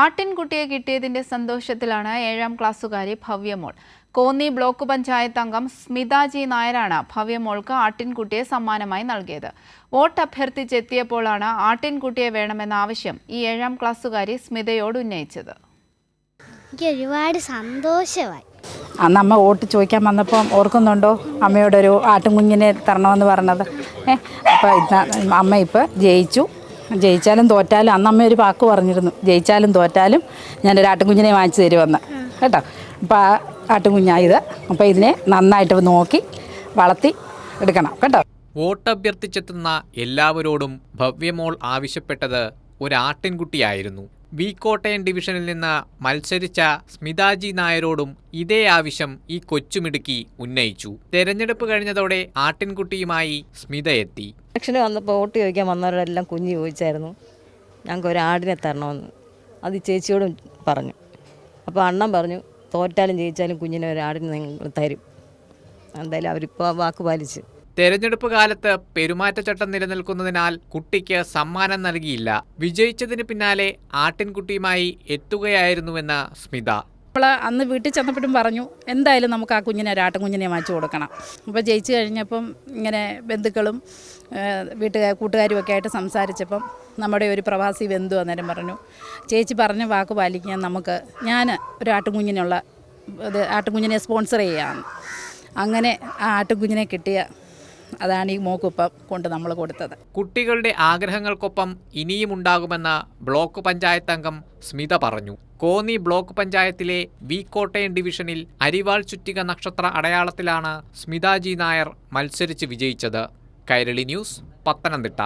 ആട്ടിൻകുട്ടിയെ കിട്ടിയതിന്റെ സന്തോഷത്തിലാണ് ഏഴാം ക്ലാസ്സുകാരി ഭവ്യമോൾ. കോന്നി ബ്ലോക്ക് പഞ്ചായത്ത് അംഗം സ്മിതാജി നായരാണ് ഭവ്യമോൾക്ക് ആട്ടിൻകുട്ടിയെ സമ്മാനമായി നൽകിയത്. വോട്ട് അഭ്യർത്ഥിച്ചെത്തിയപ്പോഴാണ് ആട്ടിൻകുട്ടിയെ വേണമെന്ന ആവശ്യം ഈ ഏഴാം ക്ലാസ്സുകാരി സ്മിതയോട് ഉന്നയിച്ചത്. എനിക്ക് ഒരുപാട് സന്തോഷമായി. അന്ന് അമ്മ വോട്ട് ചോദിക്കാൻ വന്നപ്പം ഓർക്കുന്നുണ്ടോ? അമ്മയോടൊരു ആട്ടിൻകുഞ്ഞിനെ തരണമെന്ന് പറഞ്ഞത്. ഏ അപ്പോൾ അമ്മ ഇപ്പോൾ ജയിച്ചു. ജയിച്ചാലും തോറ്റാലും അന്ന് അമ്മ ഒരു വാക്ക് പറഞ്ഞിരുന്നു. ജയിച്ചാലും തോറ്റാലും ഞാനൊരു ആട്ടുംകുഞ്ഞിനെ വാങ്ങിച്ചു തരുമെന്ന്. കേട്ടോ? അപ്പോൾ ആ ആട്ടുംകുഞ്ഞായത്. അപ്പോൾ ഇതിനെ നന്നായിട്ട് നോക്കി വളർത്തി എടുക്കണം. കേട്ടോ? വോട്ടഭ്യർത്ഥിച്ചെത്തുന്ന എല്ലാവരോടും ഭവ്യമോൾ ആവശ്യപ്പെട്ടത് ഒരാട്ടിൻകുട്ടിയായിരുന്നു. വി കോട്ടയം ഡിവിഷനിൽ നിന്ന് മത്സരിച്ച സ്മിതാജി നായരോടും ഇതേ ആവശ്യം ഈ കൊച്ചുമിടുക്കി ഉന്നയിച്ചു. തെരഞ്ഞെടുപ്പ് കഴിഞ്ഞതോടെ ആട്ടിൻകുട്ടിയുമായി സ്മിത എത്തി. ഇലക്ഷന് വന്നപ്പോൾ വോട്ട് ചോദിക്കാൻ വന്നവരോടെല്ലാം കുഞ്ഞ് ചോദിച്ചായിരുന്നു. ഞങ്ങൾക്ക് ഒരു ആടിനെ തരണമെന്ന്. അത് ചേച്ചിയോടും പറഞ്ഞു. അപ്പോൾ അണ്ണൻ പറഞ്ഞു തോറ്റാലും ജയിച്ചാലും കുഞ്ഞിനെ ഒരു ആടിനെ നിങ്ങൾ തരും. എന്തായാലും അവരിപ്പോൾ വാക്ക് പാലിച്ച്. തെരഞ്ഞെടുപ്പ് കാലത്ത് പെരുമാറ്റച്ചട്ടം നിലനിൽക്കുന്നതിനാൽ കുട്ടിക്ക് സമ്മാനം നൽകിയില്ല. വിജയിച്ചതിന് പിന്നാലെ ആട്ടിൻകുട്ടിയുമായി എത്തുകയായിരുന്നുവെന്ന് സ്മിത. നമ്മൾ അന്ന് വീട്ടിൽ ചെന്നപ്പോഴും പറഞ്ഞു എന്തായാലും നമുക്ക് ആ കുഞ്ഞിനെ ഒരു ആട്ടുംകുഞ്ഞിനെ വാങ്ങിച്ചു കൊടുക്കണം. അപ്പോൾ ജയിച്ചു കഴിഞ്ഞപ്പം ഇങ്ങനെ ബന്ധുക്കളും വീട്ടുകാർ കൂട്ടുകാരും ഒക്കെ ആയിട്ട് സംസാരിച്ചപ്പം നമ്മുടെ ഒരു പ്രവാസി ബന്ധു അന്നേരം പറഞ്ഞു ചേച്ചി പറഞ്ഞ വാക്ക് പാലിക്കാൻ നമുക്ക് ഞാൻ ഒരു ആട്ടുംകുഞ്ഞിനുള്ള ഇത് ആട്ടുംകുഞ്ഞിനെ സ്പോൺസർ ചെയ്യാമെന്ന് അങ്ങനെ ആ ആട്ടുംകുഞ്ഞിനെ കിട്ടിയ അതാണ് ഈ മോക്കുപ്പം കൊണ്ട് നമ്മൾ കൊടുത്തത്. കുട്ടികളുടെ ആഗ്രഹങ്ങൾക്കൊപ്പം ഇനിയും ഉണ്ടാകുമെന്ന് ബ്ലോക്ക് പഞ്ചായത്ത് അംഗം സ്മിത പറഞ്ഞു. കോന്നി ബ്ലോക്ക് പഞ്ചായത്തിലെ വി കോട്ടയം ഡിവിഷനിൽ അരിവാൾ ചുറ്റിക നക്ഷത്ര അടയാളത്തിലാണ് സ്മിതാജി നായർ മത്സരിച്ച് വിജയിച്ചത്. കൈരളി ന്യൂസ് പത്തനംതിട്ട.